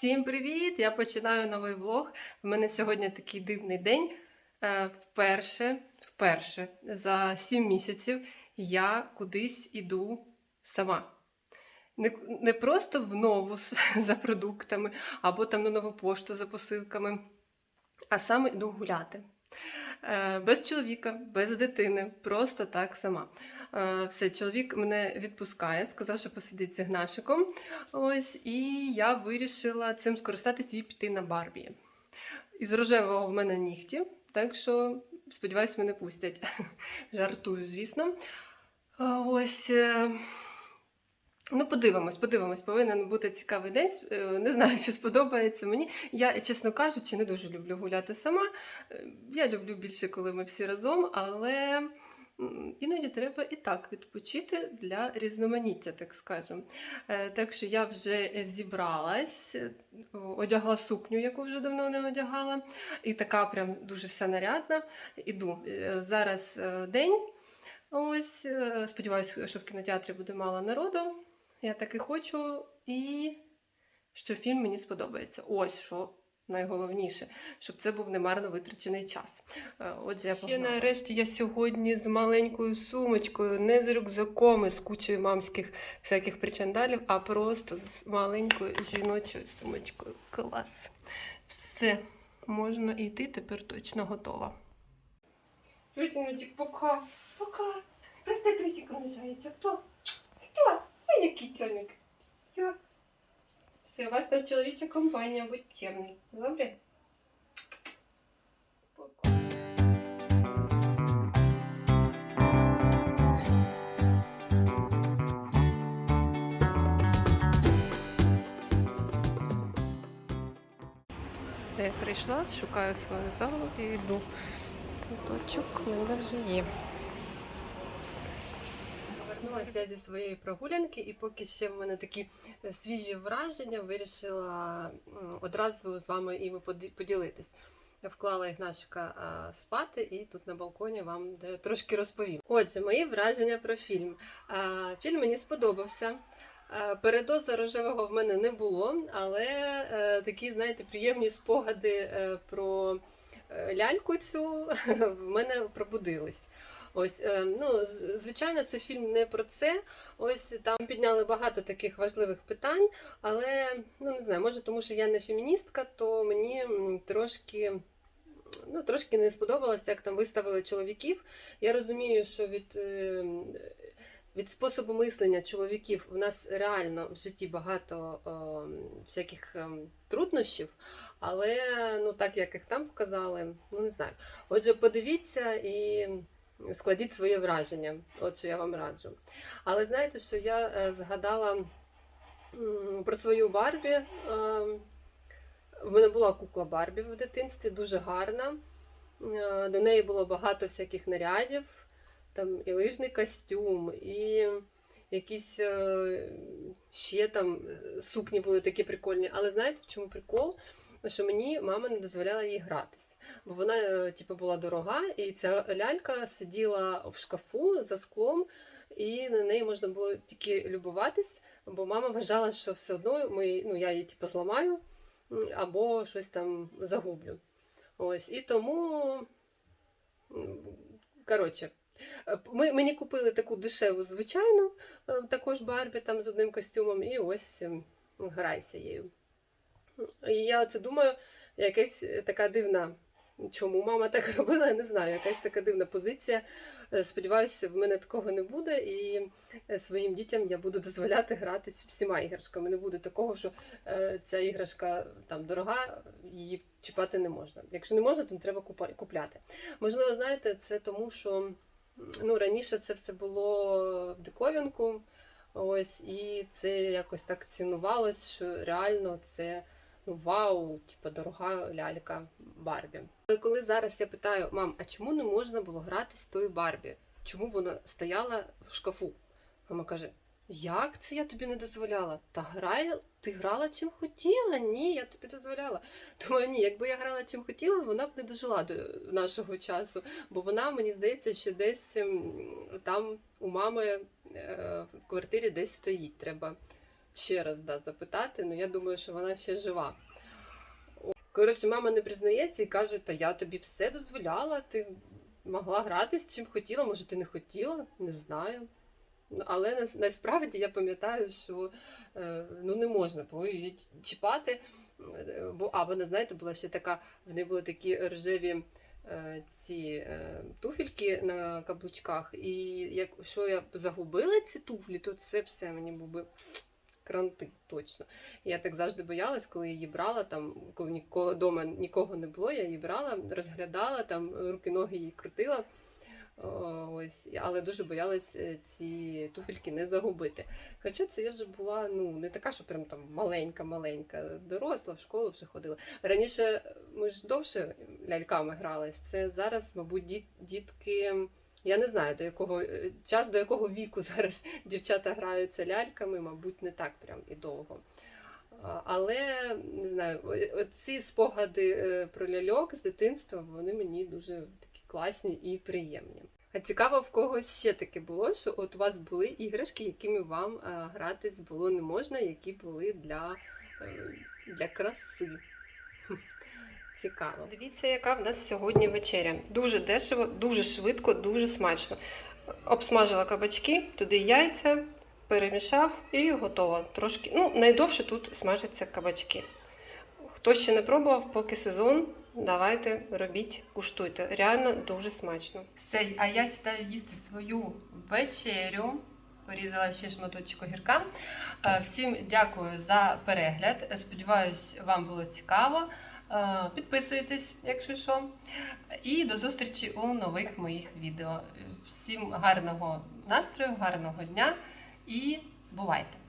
Всім привіт! Я починаю новий влог. У мене сьогодні такий дивний день. Е, Вперше, вперше за 7 місяців я кудись іду сама. Не, не просто в нову за продуктами або там на нову пошту за посилками, а саме йду гуляти. Е, Без чоловіка, без дитини, просто так сама. Е, Все, чоловік мене відпускає, сказав, що посидить з Ігнашиком. Ось, і я вирішила цим скористатися і піти на Барбі. Із рожевого в мене нігті, так що сподіваюсь, мене пустять. Жартую, звісно. Ось. Ну, подивимось, подивимось. Повинен бути цікавий день. Е, Не знаю, чи сподобається мені. Я, чесно кажучи, не дуже люблю гуляти сама. Е, Я люблю більше, коли ми всі разом, але іноді треба і так відпочити для різноманіття, так скажемо. Е, Так що я вже зібралась, одягла сукню, яку вже давно не одягала, і така прям дуже вся нарядна. Іду. Зараз день. Ось, сподіваюся, що в кінотеатрі буде мало народу. Я так і хочу, і що фільм мені сподобається. Ось що найголовніше, щоб це був немарно витрачений час. Е, Отже, я Ще нарешті я сьогодні з маленькою сумочкою, не з рюкзаком і з кучою мамських всяких причандалів, а просто з маленькою жіночою сумочкою. Клас. Все, можна йти, тепер точно готова. Пока, пока. З трусиком лишається? Хто? Який цьомик. Все. Все, у вас там чоловіча компанія, будь чемний. Добре? Все, я прийшла, шукаю свою залу і йду. Куточок в мене вже є. Повернулася зі своєї прогулянки, і поки ще в мене такі е, свіжі враження, вирішила одразу з вами іми поділитись. Я вклала Ігнашика спати і тут на балконі вам трошки розповім. Отже, мої враження про фільм. Фільм мені сподобався. Передоза рожевого в мене не було, але е, такі, знаєте, приємні спогади е, про е, ляльку цю в мене пробудились. Ось, е, ну, звичайно, це фільм не про це. Ось там підняли багато таких важливих питань, але ну не знаю, може, тому що я не феміністка, то мені трошки. Ну, трошки не сподобалося, як там виставили чоловіків. Я розумію, що від, е, від способу мислення чоловіків в нас реально в житті багато е, всяких е, труднощів, але ну, так як їх там показали, ну не знаю. Отже, подивіться і складіть своє враження. От що я вам раджу. Але знаєте, що я е, згадала про свою Барбі. В мене була кукла Барбі в дитинстві, дуже гарна. До неї було багато всяких нарядів, там і лижний костюм, і якісь е, ще там е, сукні були такі прикольні. Але знаєте, в чому прикол? Що мені мама не дозволяла їй гратись. Бо вона, е, типу, була дорога, і ця лялька сиділа в шкафу за склом, і на неї можна було тільки любуватись, бо мама вважала, що все одно ми, ну, я її типу, зламаю або щось там загублю. Ось, і тому, коротше, ми, мені купили таку дешеву звичайну, е, також Барбі там з одним костюмом, і ось ем, грайся її. І я оце думаю, якась така дивна. Чому мама так робила, я не знаю. Якась така дивна позиція. Е, Сподіваюся, в мене такого не буде, і е, своїм дітям я буду дозволяти гратись всіма іграшками. Не буде такого, що е, ця іграшка там дорога, її чіпати не можна. Якщо не можна, то не треба купляти. Можливо, знаєте, це тому, що ну, раніше це все було в диковінку. Ось, і це якось так цінувалось, що реально це ну, вау, типу, дорога лялька Барбі. Але коли зараз я питаю, мам, а чому не можна було грати з тою Барбі? Чому вона стояла в шкафу? Мама каже: Як це я тобі не дозволяла? Та грай, ти грала чим хотіла? Ні, я тобі дозволяла. Думаю, ні, якби я грала чим хотіла, вона б не дожила до нашого часу. Бо вона, мені здається, що десь ем, там у мами е, в квартирі десь стоїть. Треба ще раз да, запитати, але я думаю, що вона ще жива. Коротше, мама не признається і каже, та я тобі все дозволяла, ти могла грати з чим хотіла, може, ти не хотіла, не знаю. Ну, Але нас- насправді я пам'ятаю, що е, ну, не можна було її чіпати. Е, Бо, а вона, знаєте, була ще така, в неї були такі рожеві е, ці туфельки на каблучках. І якщо я загубила ці туфлі, то це все мені був би кранти, точно. Я так завжди боялась, коли її брала, там, коли ніколи вдома нікого не було, я її брала, розглядала, там руки-ноги їй крутила. О, Ось, але дуже боялась е, ці туфельки не загубити. Хоча це я вже була ну, не така, що прям там маленька-маленька, доросла, в школу вже ходила. Раніше ми ж довше ляльками грались. Це зараз, мабуть, діт, дітки. Я не знаю, до якого е, час, до якого віку зараз дівчата граються ляльками, мабуть, не так прям і довго. Але не знаю, оці спогади е, про ляльок з дитинства, вони мені дуже класні і приємні. А цікаво, в когось ще таке було, що от у вас були іграшки, якими вам е, гратись було не можна, які були для, е, для краси. Цікаво. Дивіться, яка в нас сьогодні вечеря. Дуже дешево, дуже швидко, дуже смачно. Обсмажила кабачки, туди яйця, перемішав і готово. Трошки, ну, найдовше тут смажаться кабачки. Хто ще не пробував, поки сезон, давайте робіть, куштуйте. Реально дуже смачно. Все, а я сідаю їсти свою вечерю. Порізала ще шматочок огірка. Е, Всім дякую за перегляд. Сподіваюсь, вам було цікаво. Е, Підписуйтесь, якщо що. І до зустрічі у нових моїх відео. Всім гарного настрою, гарного дня і бувайте!